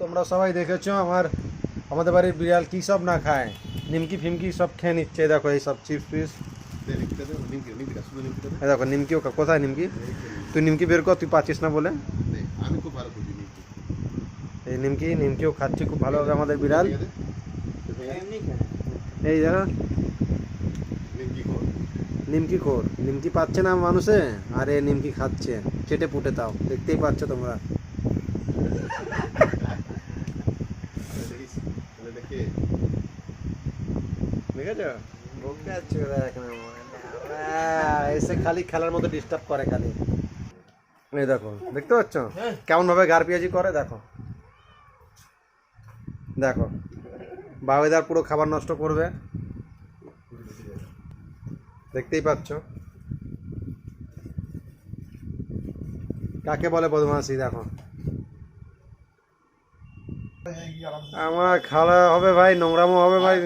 তোমরা সবাই দেখেছো আমার আমাদের বাড়ির বিড়াল কী সব না খায় নিমকি ফিমকি সব খেয়ে নিচ্ছে এই দেখো এই সব চিপস ফিপস এই দেখো নিমকি ও কোথায় নিমকি তুই নিমকি বের কর তুই পাচ্ছিস না বলে আমি খুব ভালো বুঝি নিমকি। এই নিমকি নিমকিও খাচ্ছে খুব ভালোভাবে আমাদের বিড়াল ঠিক আছে? এই দেখো নিমকি খোর। নিমকি খোর নিমকি পাচ্ছে না মানুষে আর এ নিমকি খাচ্ছে চেটে পুটে তাও দেখতেই পাচ্ছ তোমরা আছে এসে খালি খেলার মতো ডিস্টার্ব করে খালি। এই দেখো দেখতে পাচ্ছ? কেমন ভাবে গার পেঁয়াজি করে দেখো। দেখো বাবেদার পুরো খাবার নষ্ট করবে। দেখতেই পাচ্ছ? কাকে বলে বদমাসি দেখো। আমার খাওয়া হবে ভাই নোংরামো হবে ভাই।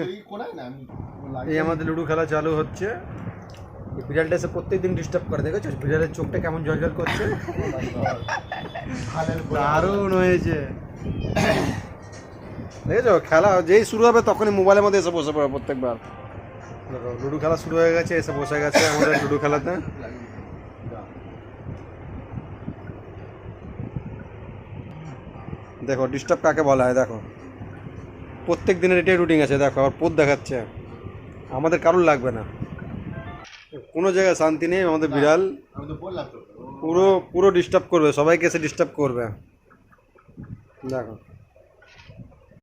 এই আমাদের লুডো খেলা চালু হচ্ছে। বিড়ালটা এসে প্রত্যেকদিন ডিস্টার্ব করে, দেখেছ? বিড়ালের চোখটা কেমন জলজল করছে। হালের গোড়া। দারুণ হয়েছে। দেখেছ? খেলা যেই শুরু হবে তখনই মোবাইলের মধ্যে এসে বসে পড়ে প্রত্যেকবার। লুডো খেলা শুরু হয়ে গেছে, এসে বসে গেছে আমাদের লুডো খেলাতে। দেখো ডিস্টার্ব কাকে বলা হয়? দেখো। প্রত্যেক দিনের এটাই রুটিন আছে, দেখো, আবার পোদ দেখাচ্ছে। আমাদের কারোর লাগবে না। কোনো জায়গায় শান্তি নেই আমাদের বিড়াল পুরো পুরো ডিস্টার্ব করবে সবাইকে এসে ডিস্টার্ব করবে। দেখো।